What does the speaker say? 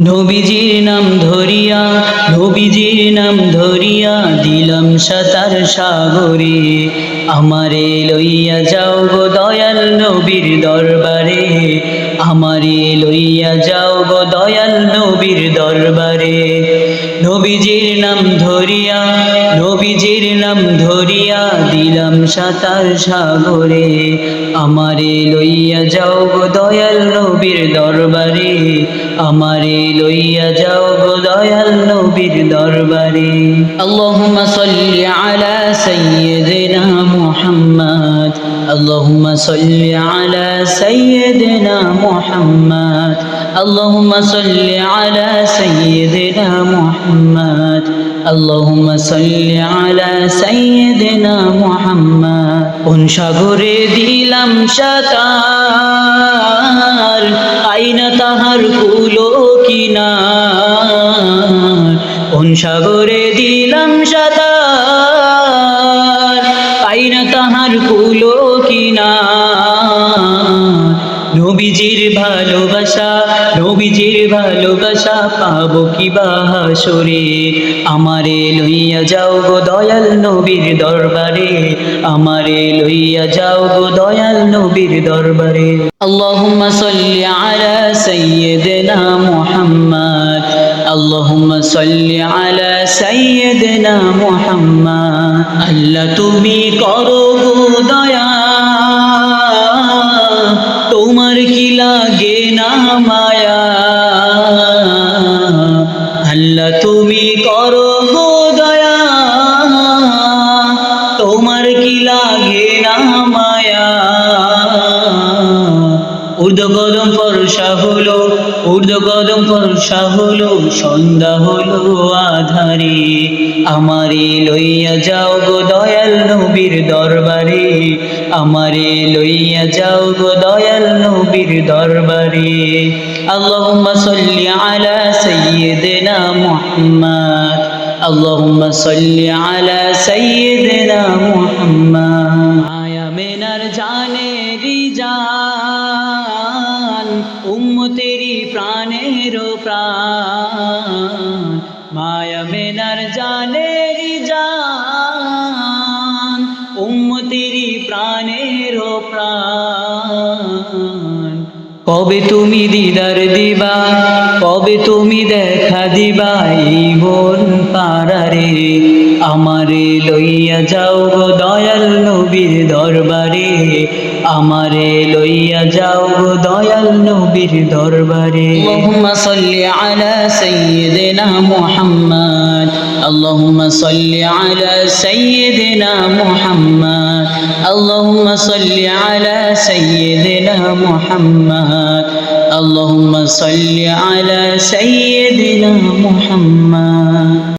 নবীজির নাম ধরিয়া, নবীজির নাম ধরিয়া দিলাম সাতার সাগরে। আমারে লইয়া যাও গো দয়াল নবীর দরবারে। আমারে লইয়া যাও গো দয়াল নবীর দরবারে। নবীজির নাম ধরিয়া, নবীজির নাম ধরিয়া দিলাম সাতার সাগরে। আমারে লইয়া যাও গো দয়াল নবীর দরবারে। আমারে লইয়া যাও গো দয়াল নবীর দরবারে। আল্লাহুম্মা সাল্লি আলা সাইয়্যিদিনা মুহাম্মদ আল্লাহুম্মা সাল্লি আলা সাইয়্যিদিনা মুহাম্মদ আল্লাহুম্মা সাল্লি আলা সাইয়্যিদিনা মুহাম্মদ আল্লাহুম্মা সাল্লি আলা সাইয়্যিদিনা মুহাম্মদ কোন সাগরে দিলাম সাতার আইনা তাহার কুলো কিনার। কোন সাগরে দিলাম সাতার আইনা তাহার কুলো কিনার। নবীজির ভালোবাসা নবীজির ভালোবাসা পাবো কি বাহাসরে। আমারে লইয়া যাও গো দয়াল নবীর দরবারে। আমারে লইয়া যাও গো দয়াল নবীর দরবারে। আল্লাহুম্মা সাল্লি আলা সাইয়্যিদিনা মুহাম্মদ আল্লাহুম্মা সাল্লি আলা সাইয়্যিদিনা মুহাম্মদ আল্লাহ তুমি করো দয়া। তোমার কি লাগে না মায়া? আল্লাহ তুমি করো দয়া। তোমার কি লাগে না মায়া? হলো উর্ধ কদম ফর্ষা হলো, সন্ধ্যা হলো আধারে। আমারে লইয়া যাও গো দয়াল নবীর দরবারে। আমারে লইয়া যাও গো দয়াল নবীর দরবারে। আল্লাহুম্মা সাল্লি আলা সাইয়্যিদিনা মুহাম্মদ। আল্লাহুম্মা সাল্লি আলা সাইয়্যিদিনা মুহাম্মদ। প্রাণের প্রাণ, মায়া মেনার জানে রিজান উম্মতেরি প্রাণের প্রাণ। কবে তুমি দিদার দিবা, কবে তুমি দেখা দিবা, এই মন পাড়ারে আমারে লইয়া যাও দয়াল নবীর দরবারে। আমারে লইয়া যাও গো দয়াল নবীর দরবারে। আল্লাহুম্মা সাল্লি আলা সাইয়্যিদিনা মুহাম্মদ। আল্লাহুম্মা সাল্লি আলা সাইয়্যিদিনা মুহাম্মদ। আল্লাহুম্মা সাল্লি আলা সাইয়্যিদিনা মুহাম্মদ। আল্লাহুম্মা সাল্লি আলা সাইয়্যিদিনা মুহাম্মদ।